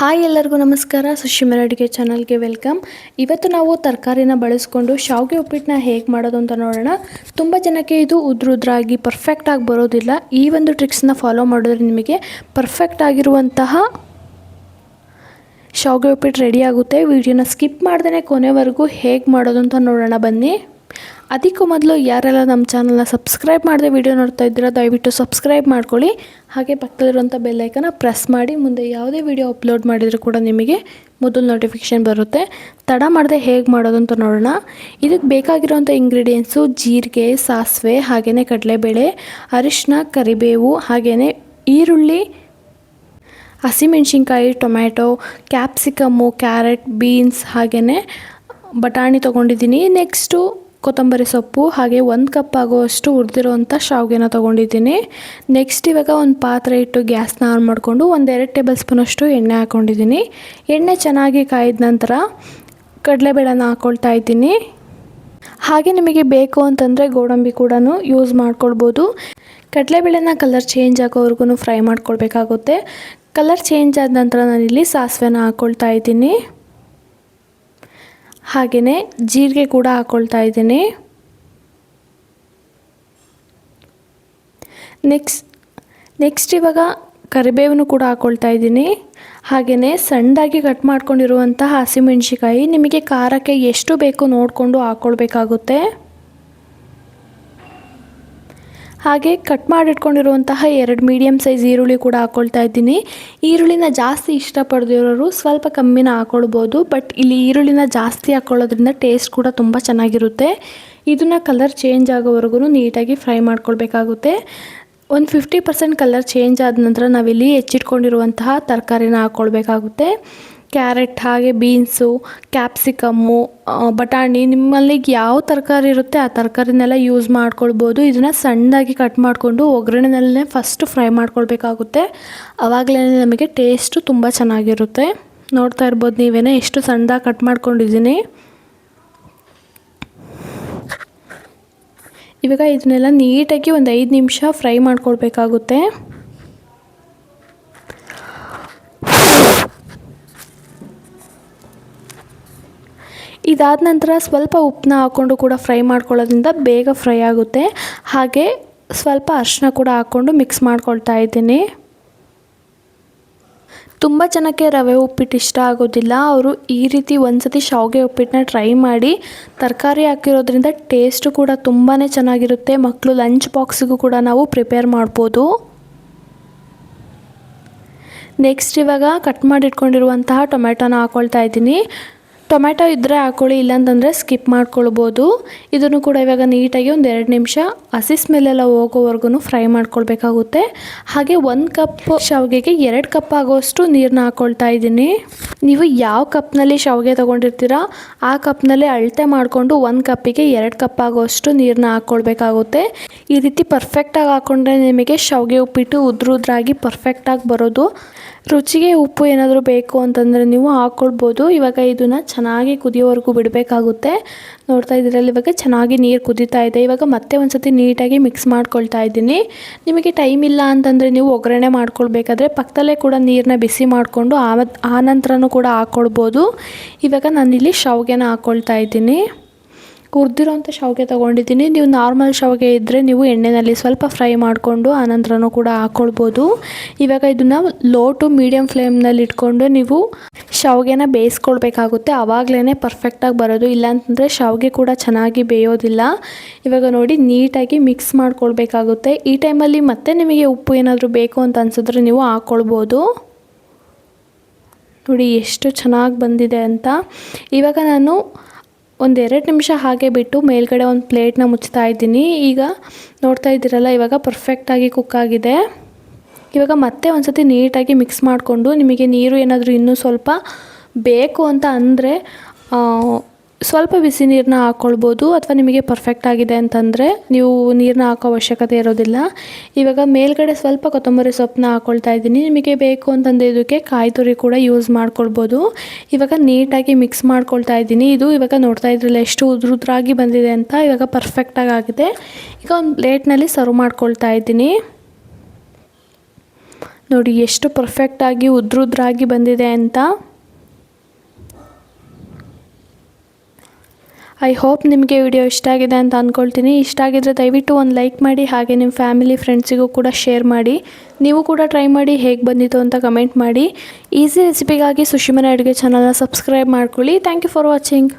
Hi ಎಲ್ಲರಿಗೂ ನಮಸ್ಕಾರ. ಸುಶಿಮರ ಅಡುಗೆ ಚಾನಲ್ಗೆ ವೆಲ್ಕಮ್. ಇವತ್ತು ನಾವು ತರಕಾರಿನ ಬಳಸ್ಕೊಂಡು ಶಾವಿಗೆ ಉಪ್ಪಿಟ್ಟನ್ನ ಹೇಗೆ ಮಾಡೋದು ಅಂತ ನೋಡೋಣ. ತುಂಬ ಜನಕ್ಕೆ ಇದು ಉದ್ರುದ್ರಾಗಿ ಪರ್ಫೆಕ್ಟಾಗಿ ಬರೋದಿಲ್ಲ. ಈ ಒಂದು ಟ್ರಿಕ್ಸ್ನ ಫಾಲೋ ಮಾಡಿದ್ರೆ ನಿಮಗೆ ಪರ್ಫೆಕ್ಟ್ ಆಗಿರುವಂತಹ ಶಾವಿಗೆ ಉಪ್ಪಿಟ್ಟು ರೆಡಿ ಆಗುತ್ತೆ. ವಿಡಿಯೋನ ಸ್ಕಿಪ್ ಮಾಡ್ದೇ ಕೊನೆವರೆಗೂ ಹೇಗೆ ಮಾಡೋದು ಅಂತ ನೋಡೋಣ ಬನ್ನಿ. ಅದಕ್ಕೂ ಮೊದಲು ಯಾರೆಲ್ಲ ನಮ್ಮ ಚಾನಲ್ನ ಸಬ್ಸ್ಕ್ರೈಬ್ ಮಾಡದೆ ವಿಡಿಯೋ ನೋಡ್ತಾ ಇದ್ದೀರಾ ದಯವಿಟ್ಟು ಸಬ್ಸ್ಕ್ರೈಬ್ ಮಾಡ್ಕೊಳ್ಳಿ. ಹಾಗೆ ಪಕ್ಕದಲ್ಲಿರುವಂಥ ಬೆಲ್ಲೈಕನ್ನ ಪ್ರೆಸ್ ಮಾಡಿ ಮುಂದೆ ಯಾವುದೇ ವಿಡಿಯೋ ಅಪ್ಲೋಡ್ ಮಾಡಿದರೂ ಕೂಡ ನಿಮಗೆ ಮೊದಲು ನೋಟಿಫಿಕೇಷನ್ ಬರುತ್ತೆ. ತಡ ಮಾಡದೆ ಹೇಗೆ ಮಾಡೋದು ಅಂತ ನೋಡೋಣ. ಇದಕ್ಕೆ ಬೇಕಾಗಿರುವಂಥ ಇಂಗ್ರೀಡಿಯೆಂಟ್ಸು ಜೀರಿಗೆ, ಸಾಸಿವೆ, ಹಾಗೆಯೇ ಕಡಲೆಬೇಳೆ ಅರಿಶಿನ ಕರಿಬೇವು, ಹಾಗೆಯೇ ಈರುಳ್ಳಿ, ಹಸಿಮೆಣ್ಸಿನ್ಕಾಯಿ, ಟೊಮ್ಯಾಟೊ ಕ್ಯಾಪ್ಸಿಕಮ್ಮು ಕ್ಯಾರೆಟ್ ಬೀನ್ಸ್ ಹಾಗೆಯೇ ಬಟಾಣಿ ತೊಗೊಂಡಿದ್ದೀನಿ. ನೆಕ್ಸ್ಟು ಕೊತ್ತಂಬರಿ ಸೊಪ್ಪು ಹಾಗೆ ಒಂದು ಕಪ್ ಆಗುವಷ್ಟು ಹುರಿದಿರೋವಂಥ ಶಾವಿಗೆನ ತೊಗೊಂಡಿದ್ದೀನಿ. ನೆಕ್ಸ್ಟ್ ಇವಾಗ ಒಂದು ಪಾತ್ರೆ ಇಟ್ಟು ಗ್ಯಾಸ್ನ ಆನ್ ಮಾಡಿಕೊಂಡು ಒಂದೆರಡು ಟೇಬಲ್ ಸ್ಪೂನಷ್ಟು ಎಣ್ಣೆ ಹಾಕ್ಕೊಂಡಿದ್ದೀನಿ ಎಣ್ಣೆ ಚೆನ್ನಾಗಿ ಕಾಯಿದ ನಂತರ ಕಡಲೆಬೇಳೆನ ಹಾಕ್ಕೊಳ್ತಾ ಇದ್ದೀನಿ. ಹಾಗೆ ನಿಮಗೆ ಬೇಕು ಅಂತಂದರೆ ಗೋಡಂಬಿ ಕೂಡ ಯೂಸ್ ಮಾಡ್ಕೊಳ್ಬೋದು. ಕಡಲೆಬೇಳೆನ ಕಲರ್ ಚೇಂಜ್ ಆಗೋವರೆಗೂ ಫ್ರೈ ಮಾಡ್ಕೊಳ್ಬೇಕಾಗುತ್ತೆ. ಕಲರ್ ಚೇಂಜ್ ಆದ ನಂತರ ನಾನಿಲ್ಲಿ ಸಾಸಿವೆನ ಹಾಕ್ಕೊಳ್ತಾ ಇದ್ದೀನಿ. ಹಾಗೆಯೇ ಜೀರಿಗೆ ಕೂಡ ಹಾಕ್ಕೊಳ್ತಾ ಇದ್ದೀನಿ. ನೆಕ್ಸ್ಟ್ ನೆಕ್ಸ್ಟ್ ಇವಾಗ ಕರಿಬೇವನ್ನು ಕೂಡ ಹಾಕ್ಕೊಳ್ತಾ ಇದ್ದೀನಿ. ಹಾಗೆಯೇ ಸಣ್ಣದಾಗಿ ಕಟ್ ಮಾಡ್ಕೊಂಡಿರುವಂತಹ ಹಸಿಮೆಣ್ಸಿಕಾಯಿ ನಿಮಗೆ ಖಾರಕ್ಕೆ ಎಷ್ಟು ಬೇಕು ನೋಡಿಕೊಂಡು ಹಾಕ್ಕೊಳ್ಬೇಕಾಗುತ್ತೆ ಹಾಗೆ ಕಟ್ ಮಾಡಿಟ್ಕೊಂಡಿರುವಂತಹ ಎರಡು ಮೀಡಿಯಮ್ ಸೈಜ್ ಈರುಳ್ಳಿ ಕೂಡ ಹಾಕ್ಕೊಳ್ತಾ ಇದ್ದೀನಿ. ಈರುಳ್ಳಿನ ಜಾಸ್ತಿ ಇಷ್ಟಪಡದಿರೋರು ಸ್ವಲ್ಪ ಕಮ್ಮಿನ ಹಾಕ್ಕೊಳ್ಬೋದು ಬಟ್ ಇಲ್ಲಿ ಈರುಳ್ಳಿನ ಜಾಸ್ತಿ ಹಾಕ್ಕೊಳ್ಳೋದ್ರಿಂದ ಟೇಸ್ಟ್ ಕೂಡ ತುಂಬ ಚೆನ್ನಾಗಿರುತ್ತೆ. ಇದನ್ನು ಕಲರ್ ಚೇಂಜ್ ಆಗೋವರೆಗೂ ನೀಟಾಗಿ ಫ್ರೈ ಮಾಡ್ಕೊಳ್ಬೇಕಾಗುತ್ತೆ. ಒಂದು ಫಿಫ್ಟಿ ಪರ್ಸೆಂಟ್ ಕಲರ್ ಚೇಂಜ್ ಆದ ನಂತರ ನಾವಿಲ್ಲಿ ಹೆಚ್ಚಿಟ್ಕೊಂಡಿರುವಂತಹ ತರಕಾರಿನ ಹಾಕ್ಕೊಳ್ಬೇಕಾಗುತ್ತೆ ಕ್ಯಾರೆಟ್, ಹಾಗೆ ಬೀನ್ಸು, ಕ್ಯಾಪ್ಸಿಕಮ್ಮು ಬಟಾಣಿ, ನಿಮ್ಮಲ್ಲಿ ಯಾವ ತರಕಾರಿ ಇರುತ್ತೆ ಆ ತರಕಾರಿನೆಲ್ಲ ಯೂಸ್ ಮಾಡ್ಕೊಳ್ಬೋದು. ಇದನ್ನು ಸಣ್ಣದಾಗಿ ಕಟ್ ಮಾಡಿಕೊಂಡು ಒಗ್ಗರಣೆನಲ್ಲೇ ಫಸ್ಟ್ ಫ್ರೈ ಮಾಡ್ಕೊಳ್ಬೇಕಾಗುತ್ತೆ. ಆವಾಗಲೇ ನಮಗೆ ಟೇಸ್ಟು ತುಂಬ ಚೆನ್ನಾಗಿರುತ್ತೆ. ನೋಡ್ತಾ ಇರ್ಬೋದು ನೀವೇನೇ ಎಷ್ಟು ಸಣ್ಣದಾಗಿ ಕಟ್ ಮಾಡ್ಕೊಂಡಿದ್ದೀನಿ. ಇವಾಗ ಇದನ್ನೆಲ್ಲ ನೀಟಾಗಿ ಒಂದು ಐದು ನಿಮಿಷ ಫ್ರೈ ಮಾಡ್ಕೊಳ್ಬೇಕಾಗುತ್ತೆ. ಇದಾದ ನಂತರ ಸ್ವಲ್ಪ ಉಪ್ಪನ್ನ ಹಾಕ್ಕೊಂಡು ಕೂಡ ಫ್ರೈ ಮಾಡ್ಕೊಳ್ಳೋದ್ರಿಂದ ಬೇಗ ಫ್ರೈ ಆಗುತ್ತೆ. ಹಾಗೆ ಸ್ವಲ್ಪ ಅರಿಶಿನ ಕೂಡ ಹಾಕ್ಕೊಂಡು ಮಿಕ್ಸ್ ಮಾಡ್ಕೊಳ್ತಾ ಇದ್ದೀನಿ. ತುಂಬ ಜನಕ್ಕೆ ರವೆ ಉಪ್ಪಿಟ್ಟು ಇಷ್ಟ ಆಗೋದಿಲ್ಲ. ಅವರು ಈ ರೀತಿ ಒಂದ್ಸತಿ ಶಾವಿಗೆ ಉಪ್ಪಿಟ್ಟನ್ನ ಟ್ರೈ ಮಾಡಿ ತರಕಾರಿ ಹಾಕಿರೋದ್ರಿಂದ ಟೇಸ್ಟು ಕೂಡ ತುಂಬಾ ಚೆನ್ನಾಗಿರುತ್ತೆ. ಮಕ್ಕಳು ಲಂಚ್ ಬಾಕ್ಸಿಗೂ ಕೂಡ ನಾವು ಪ್ರಿಪೇರ್ ಮಾಡ್ಬೋದು. ನೆಕ್ಸ್ಟ್ ಇವಾಗ ಕಟ್ ಮಾಡಿಟ್ಕೊಂಡಿರುವಂತಹ ಟೊಮೆಟೊನ ಹಾಕ್ಕೊಳ್ತಾ ಇದ್ದೀನಿ. ಟೊಮೆಟೊ ಇದ್ದರೆ ಹಾಕೊಳ್ಳಿ ಇಲ್ಲಾಂತಂದರೆ ಸ್ಕಿಪ್ ಮಾಡ್ಕೊಳ್ಬೋದು. ಇದನ್ನು ಕೂಡ ಇವಾಗ ನೀಟಾಗಿ ಒಂದು ಎರಡು ನಿಮಿಷ ಹಸಿ ಸ್ಮೆಲ್ಲೆಲ್ಲ ಹೋಗೋವರೆಗೂ ಫ್ರೈ ಮಾಡ್ಕೊಳ್ಬೇಕಾಗುತ್ತೆ. ಹಾಗೆ ಒಂದು ಕಪ್ ಶಾವಿಗೆಗೆ ಎರಡು ಕಪ್ ಆಗೋಷ್ಟು ನೀರನ್ನ ಹಾಕ್ಕೊಳ್ತಾ ಇದ್ದೀನಿ. ನೀವು ಯಾವ ಕಪ್ನಲ್ಲಿ ಶಾವಿಗೆ ತೊಗೊಂಡಿರ್ತೀರಾ, ಆ ಕಪ್ನಲ್ಲಿ ಅಳತೆ ಮಾಡಿಕೊಂಡು ಒಂದು ಕಪ್ಪಿಗೆ ಎರಡು ಕಪ್ ಆಗೋಷ್ಟು ನೀರನ್ನ ಹಾಕ್ಕೊಳ್ಬೇಕಾಗುತ್ತೆ ಈ ರೀತಿ ಪರ್ಫೆಕ್ಟಾಗಿ ಹಾಕ್ಕೊಂಡ್ರೆ ನಿಮಗೆ ಶಾವಿಗೆ ಉಪ್ಪಿಟ್ಟು ಉದ್ರುದ್ರಾಗಿ ಪರ್ಫೆಕ್ಟಾಗಿ ಬರೋದು. ರುಚಿಗೆ ಉಪ್ಪು ಏನಾದರೂ ಬೇಕು ಅಂತಂದರೆ ನೀವು ಹಾಕ್ಕೊಳ್ಬೋದು ಇವಾಗ ಇದನ್ನು ಚೆನ್ನಾಗಿ ಕುದಿಯೋವರೆಗೂ ಬಿಡಬೇಕಾಗುತ್ತೆ. ನೋಡ್ತಾ ಇದ್ದೀರಲ್ಲ ಇವಾಗ ಚೆನ್ನಾಗಿ ನೀರು ಕುದೀತಾ ಇದೆ. ಇವಾಗ ಮತ್ತೆ ಒಂದು ಸತಿ ನೀಟಾಗಿ ಮಿಕ್ಸ್ ಮಾಡ್ಕೊಳ್ತಾ ಇದ್ದೀನಿ. ನಿಮಗೆ ಟೈಮ್ ಇಲ್ಲ ಅಂತಂದರೆ ನೀವು ಒಗ್ಗರಣೆ ಮಾಡ್ಕೊಳ್ಬೇಕಾದ್ರೆ ಪಕ್ಕದಲ್ಲೇ ಕೂಡ ನೀರನ್ನ ಬಿಸಿ ಮಾಡಿಕೊಂಡು ಆ ನಂತರನೂ ಕೂಡ ಹಾಕ್ಕೊಳ್ಬೋದು ಇವಾಗ ನಾನಿಲ್ಲಿ ಶಾವಿಗೆನ ಹಾಕ್ಕೊಳ್ತಾ ಇದ್ದೀನಿ. ಹುರಿದಿರೋಂಥ ಶಾವಿಗೆ ತೊಗೊಂಡಿದ್ದೀನಿ. ನೀವು ನಾರ್ಮಲ್ ಶಾವಿಗೆ ಇದ್ದರೆ ನೀವು ಎಣ್ಣೆಯಲ್ಲಿ ಸ್ವಲ್ಪ ಫ್ರೈ ಮಾಡಿಕೊಂಡು ಆನಂತರನೂ ಕೂಡ ಹಾಕ್ಕೊಳ್ಬೋದು ಇವಾಗ ಇದನ್ನು ಲೋ ಟು ಮೀಡಿಯಮ್ ಫ್ಲೇಮ್ನಲ್ಲಿ ಇಟ್ಕೊಂಡು ನೀವು ಶಾವಿಗೆನ ಬೇಯಿಸ್ಕೊಳ್ಬೇಕಾಗುತ್ತೆ. ಆವಾಗಲೇ ಪರ್ಫೆಕ್ಟಾಗಿ ಬರೋದು. ಇಲ್ಲಾಂತಂದರೆ ಶಾವಿಗೆ ಕೂಡ ಚೆನ್ನಾಗಿ ಬೇಯೋದಿಲ್ಲ. ಇವಾಗ ನೋಡಿ, ನೀಟಾಗಿ ಮಿಕ್ಸ್ ಮಾಡ್ಕೊಳ್ಬೇಕಾಗುತ್ತೆ. ಈ ಟೈಮಲ್ಲಿ ಮತ್ತೆ ನಿಮಗೆ ಉಪ್ಪು ಏನಾದರೂ ಬೇಕು ಅಂತ ಅನ್ಸಿದ್ರೆ ನೀವು ಹಾಕ್ಕೊಳ್ಬೋದು ನೋಡಿ, ಎಷ್ಟು ಚೆನ್ನಾಗಿ ಬಂದಿದೆ ಅಂತ. ಇವಾಗ ನಾನು ಒಂದೆರಡು ನಿಮಿಷ ಹಾಗೆ ಬಿಟ್ಟು ಮೇಲ್ಗಡೆ ಒಂದು ಪ್ಲೇಟ್ನ ಮುಚ್ತಾ ಇದ್ದೀನಿ. ಈಗ ನೋಡ್ತಾ ಇದ್ದೀರಲ್ಲ, ಇವಾಗ ಪರ್ಫೆಕ್ಟಾಗಿ ಕುಕ್ ಆಗಿದೆ. ಇವಾಗ ಮತ್ತೆ ಒಂದು ಸತಿ ನೀಟಾಗಿ ಮಿಕ್ಸ್ ಮಾಡಿಕೊಂಡು ನಿಮಗೆ ನೀರು ಏನಾದರೂ ಇನ್ನೂ ಸ್ವಲ್ಪ ಬೇಕು ಅಂತ ಅಂದರೆ ಸ್ವಲ್ಪ ಬಿಸಿ ನೀರನ್ನ ಹಾಕ್ಕೊಳ್ಬೋದು ಅಥವಾ ನಿಮಗೆ ಪರ್ಫೆಕ್ಟ್ ಆಗಿದೆ ಅಂತಂದರೆ ನೀವು ನೀರನ್ನ ಹಾಕೋ ಅವಶ್ಯಕತೆ ಇರೋದಿಲ್ಲ. ಇವಾಗ ಮೇಲ್ಗಡೆ ಸ್ವಲ್ಪ ಕೊತ್ತಂಬರಿ ಸೊಪ್ಪನ್ನ ಹಾಕ್ಕೊಳ್ತಾ ಇದ್ದೀನಿ. ನಿಮಗೆ ಬೇಕು ಅಂತಂದರೆ ಇದಕ್ಕೆ ಕಾಯಿ ತುರಿ ಕೂಡ ಯೂಸ್ ಮಾಡ್ಕೊಳ್ಬೋದು. ಇವಾಗ ನೀಟಾಗಿ ಮಿಕ್ಸ್ ಮಾಡ್ಕೊಳ್ತಾ ಇದ್ದೀನಿ. ಇದು ಇವಾಗ ನೋಡ್ತಾ ಇದ್ರಲ್ಲ ಎಷ್ಟು ಉದ್ರುದ್ರಾಗಿ ಬಂದಿದೆ ಅಂತ ಇವಾಗ ಪರ್ಫೆಕ್ಟಾಗಿ ಆಗಿದೆ. ಈಗ ಒಂದು ಪ್ಲೇಟ್ನಲ್ಲಿ ಸರ್ವ್ ಮಾಡ್ಕೊಳ್ತಾ ಇದ್ದೀನಿ. ನೋಡಿ, ಎಷ್ಟು ಪರ್ಫೆಕ್ಟಾಗಿ ಉದ್ರುದ್ರಾಗಿ ಬಂದಿದೆ ಅಂತ. ಐ ಹೋಪ್ ನಿಮಗೆ ವಿಡಿಯೋ ಇಷ್ಟ ಆಗಿದೆ ಅಂತ ಅಂದ್ಕೊಳ್ತೀನಿ ಇಷ್ಟ ಆಗಿದ್ರೆ ದಯವಿಟ್ಟು ಒಂದು ಲೈಕ್ ಮಾಡಿ, ಹಾಗೆ ನಿಮ್ಮ ಫ್ಯಾಮಿಲಿ ಫ್ರೆಂಡ್ಸಿಗೂ ಕೂಡ ಶೇರ್ ಮಾಡಿ. ನೀವು ಕೂಡ ಟ್ರೈ ಮಾಡಿ, ಹೇಗೆ ಬಂದಿತ್ತು ಅಂತ ಕಮೆಂಟ್ ಮಾಡಿ. ಈಸಿ ರೆಸಿಪಿಗಾಗಿ ಸುಶಿಮನ ಅಡುಗೆ ಚಾನಲ್ನ ಸಬ್ಸ್ಕ್ರೈಬ್ ಮಾಡ್ಕೊಳ್ಳಿ. Thank you for watching